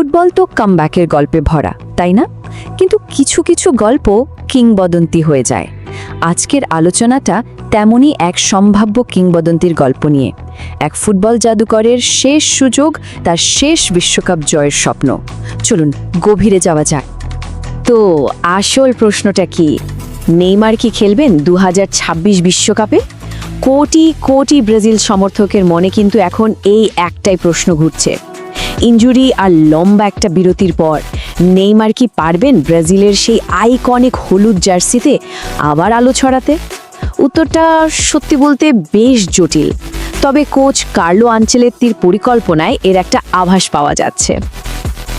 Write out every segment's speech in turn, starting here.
Football তো কামব্যাকের গল্পে ভরা, তাই না? কিন্তু কিছু কিছু গল্প কিংবদন্তি হয়ে যায়। আজকের আলোচনাটা তেমনই এক সম্ভাব্য কিংবদন্তির গল্প নিয়ে। এক ফুটবল জাদুকরের শেষ সুযোগ, তার শেষ বিশ্বকাপ জয়ের স্বপ্ন। চলুন, গভীরে যাওয়া যাক। তো, আসল প্রশ্নটা কি? নেইমার কি খেলবেন দু বিশ্বকাপে? কোটি কোটি ব্রাজিল সমর্থকের মনে কিন্তু এখন এই একটাই প্রশ্ন ঘুরছে। ইনজুরি আর লম্বা একটা বিরতির পর। নেইমার কি পারবেন ব্রাজিলের সেই আইকনিক হলুদ জার্সিতে আবার আলো ছড়াতে? উত্তরটা সত্যি বলতে বেশ জটিল। তবে কোচ কার্লো আঞ্চেলেত্তির পরিকল্পনায় এর একটা আভাস পাওয়া যাচ্ছে।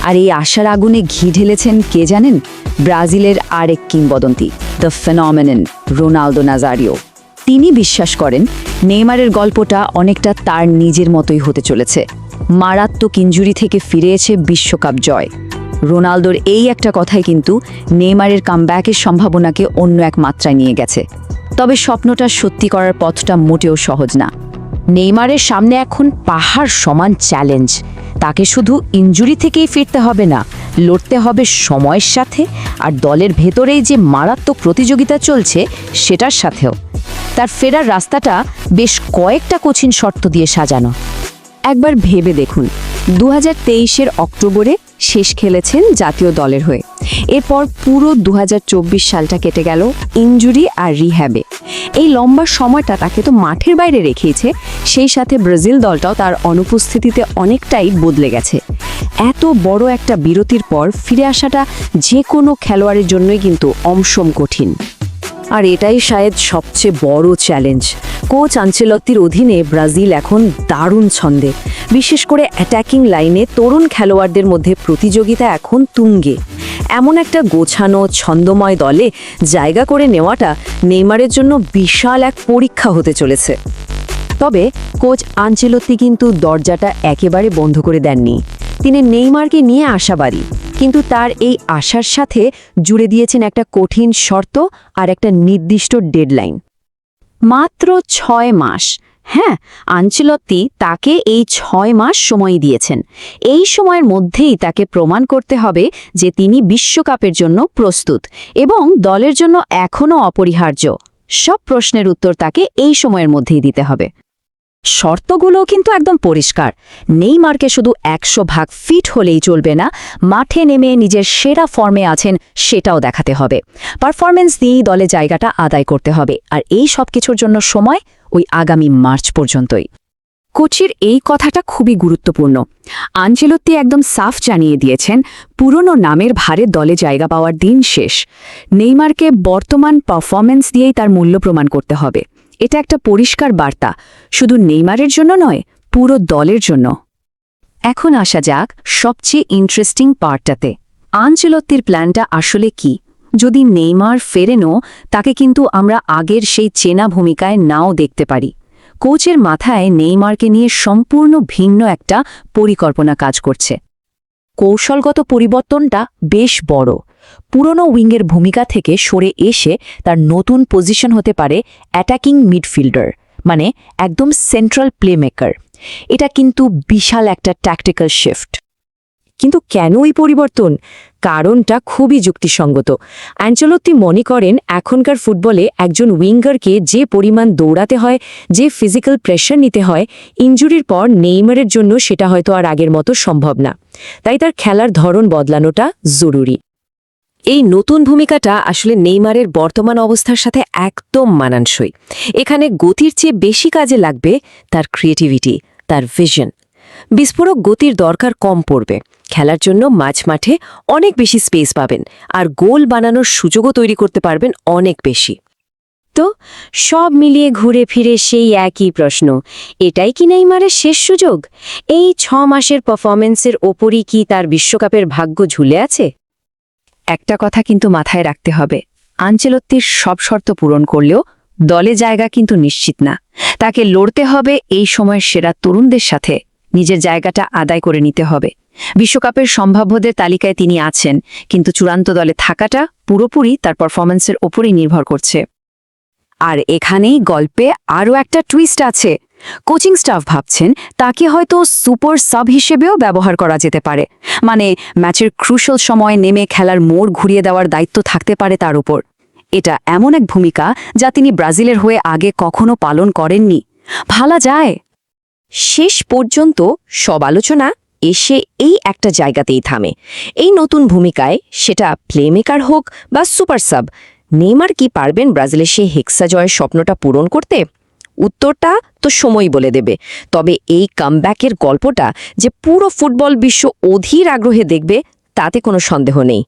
আর এই আশার আগুনে ঘি ঢেলেছেন কে জানেন? ব্রাজিলের আরেক কিংবদন্তি, দ্য ফেনমেনন রোনালদো নাজারিও। তিনি বিশ্বাস করেন, নেইমারের গল্পটা অনেকটা তার নিজের মতোই হতে চলেছে। মারাত্মক ইঞ্জুরি থেকে ফিরে এসে বিশ্বকাপ জয়। রোনালদোর এই একটা কথাই কিন্তু নেইমারের কামব্যাকের সম্ভাবনাকে অন্য এক মাত্রায় নিয়ে গেছে। তবে স্বপ্নটা সত্যি করার পথটা মোটেও সহজ না। নেইমারের সামনে এখন পাহাড় সমান চ্যালেঞ্জ। তাকে শুধু ইনজুরি থেকেই ফিরতে হবে না, লড়তে হবে সময়ের সাথে আর দলের ভেতরেই যে মারাত্মক প্রতিযোগিতা চলছে সেটার সাথেও। তার ফেরার রাস্তাটা বেশ কয়েকটা কঠিন শর্ত দিয়ে সাজানো। একবার ভেবে দেখুন। দু হাজার অক্টোবরে শেষ খেলেছেন জাতীয় দলের হয়ে। এরপর পুরো দু হাজার চব্বিশ সালটা কেটে গেল ইনজুরি আর রিহ্যাবে। এই লম্বা সময়টা তাকে তো মাঠের বাইরে রেখেছে সেই সাথে ব্রাজিল দলটাও তার অনুপস্থিতিতে অনেকটাই বদলে গেছে। এত বড় একটা বিরতির পর ফিরে আসাটা যে কোনো খেলোয়াড়ের জন্যই কিন্তু অমসম কঠিন। আর এটাই শায়দ সবচেয়ে বড় চ্যালেঞ্জ কোচ আঞ্চলত্তির অধীনে ব্রাজিল এখন দারুণ ছন্দে। বিশেষ করে অ্যাটাকিং লাইনে তরুণ খেলোয়াড়দের মধ্যে প্রতিযোগিতা এখন তুঙ্গে। এমন একটা গোছানো, ছন্দময় দলে জায়গা করে নেওয়াটা নেইমারের জন্য বিশাল এক পরীক্ষা হতে চলেছে। তবে কোচ আঞ্চেলত্তি কিন্তু দরজাটা একেবারে বন্ধ করে দেননি। তিনি নেইমারকে নিয়ে আশাবাদী। কিন্তু তার এই আশার সাথে জুড়ে দিয়েছেন একটা কঠিন শর্ত আর একটা নির্দিষ্ট ডেডলাইন। মাত্র ছয় মাস। হ্যাঁ আঞ্চলত্তি তাকে এই ছয় মাস সময় দিয়েছেন। এই সময়ের মধ্যেই তাকে প্রমাণ করতে হবে যে তিনি বিশ্বকাপের জন্য প্রস্তুত এবং দলের জন্য এখনও অপরিহার্য। সব প্রশ্নের উত্তর তাকে এই সময়ের মধ্যেই দিতে হবে। শর্তগুলো কিন্তু একদম পরিষ্কার। নেইমারকে শুধু একশো ভাগ ফিট হলেই চলবে না, মাঠে নেমে নিজের সেরা ফর্মে আছেন সেটাও দেখাতে হবে। পারফরমেন্স দিয়েই দলে জায়গাটা আদায় করতে হবে, আর এই সব কিছুর জন্য সময় ওই আগামী মার্চ পর্যন্তই। কোচির এই কথাটা খুবই গুরুত্বপূর্ণ। আঞ্চেলত্তি একদম সাফ জানিয়ে দিয়েছেন, পুরনো নামের ভারে দলে জায়গা পাওয়ার দিন শেষ। নেইমারকে বর্তমান পারফরমেন্স দিয়েই তার মূল্য প্রমাণ করতে হবে। এটা একটা পরিষ্কার বার্তা। শুধু নেইমারের জন্য নয়, পুরো দলের জন্য। এখন আসা যাক সবচেয়ে ইন্টারেস্টিং পার্টটাতে আঞ্চলত্তির প্ল্যানটা আসলে কি? যদি নেইমার ফেরেনও তাকে কিন্তু আমরা আগের সেই চেনা ভূমিকায় নাও দেখতে পারি। কোচের মাথায় নেইমারকে নিয়ে সম্পূর্ণ ভিন্ন একটা পরিকল্পনা কাজ করছে। কৌশলগত পরিবর্তনটা বেশ বড়। পুরনো উইংয়ের ভূমিকা থেকে সরে এসে তার নতুন পজিশন হতে পারে অ্যাটাকিং মিডফিল্ডার মানে একদম সেন্ট্রাল প্লেমেকার। এটা কিন্তু বিশাল একটা ট্যাকটিক্যাল শিফট কিন্তু কেন এই পরিবর্তন? কারণটা খুবই যুক্তিসঙ্গত। অ্যাঞ্চলত্তি মনে করেন, এখনকার ফুটবলে একজন উইঙ্গারকে যে পরিমাণ দৌড়াতে হয়, যে ফিজিক্যাল প্রেশার নিতে হয় ইঞ্জুরির পর নেইমারের জন্য সেটা হয়তো আর আগের মতো সম্ভব না। তাই তার খেলার ধরন বদলানোটা জরুরি। এই নতুন ভূমিকাটা আসলে নেইমারের বর্তমান অবস্থার সাথে একদম মানানসই। এখানে গতির চেয়ে বেশি কাজে লাগবে তার ক্রিয়েটিভিটি তার ভিশন বিস্ফোরক গতির দরকার কম পড়বে। খেলার জন্য মাঝ মাঠে অনেক বেশি স্পেস পাবেন আর গোল বানানোর সুযোগও তৈরি করতে পারবেন অনেক বেশি। তো সব মিলিয়ে ঘুরে ফিরে সেই একই প্রশ্ন, এটাই কি নেইমারের শেষ সুযোগ? এই ছ মাসের পারফরমেন্সের ওপরই কি তার বিশ্বকাপের ভাগ্য ঝুলে আছে? একটা কথা কিন্তু মাথায় রাখতে হবে। আঞ্চলত্তির সব শর্ত পূরণ করলেও দলে জায়গা কিন্তু নিশ্চিত না। তাকে লড়তে হবে এই সময়ের সেরা তরুণদের সাথে। নিজের জায়গাটা আদায় করে নিতে হবে। বিশ্বকাপের সম্ভাব্যদের তালিকায় তিনি আছেন, কিন্তু চূড়ান্ত দলে থাকাটা পুরোপুরি তার পারফরমেন্সের ওপরই নির্ভর করছে। আর এখানেই গল্পে আরও একটা টুইস্ট আছে। কোচিং স্টাফ ভাবছেন তাকে হয়তো সুপার সাব হিসেবেও ব্যবহার করা যেতে পারে। মানে ম্যাচের ক্রুশাল সময় নেমে খেলার মোড় ঘুরিয়ে দেওয়ার দায়িত্ব থাকতে পারে তার উপর। এটা এমন এক ভূমিকা যা তিনি ব্রাজিলের হয়ে আগে কখনো পালন করেননি। ভালা যায়। শেষ পর্যন্ত সব আলোচনা এসে এই একটা জায়গাতেই থামে। এই নতুন ভূমিকায় সেটা প্লেমেকার হোক বা সুপার সাব নেইমার কি পারবেন ব্রাজিলের সেই হেক্সা জয়ের স্বপ্নটা পূরণ করতে? উত্তরটা তো সময় বলে দেবে। তবে এই কামব্যাকের গল্পটা যে পুরো ফুটবল বিশ্ব অধীর আগ্রহে দেখবে, তাতে কোনো সন্দেহ নেই।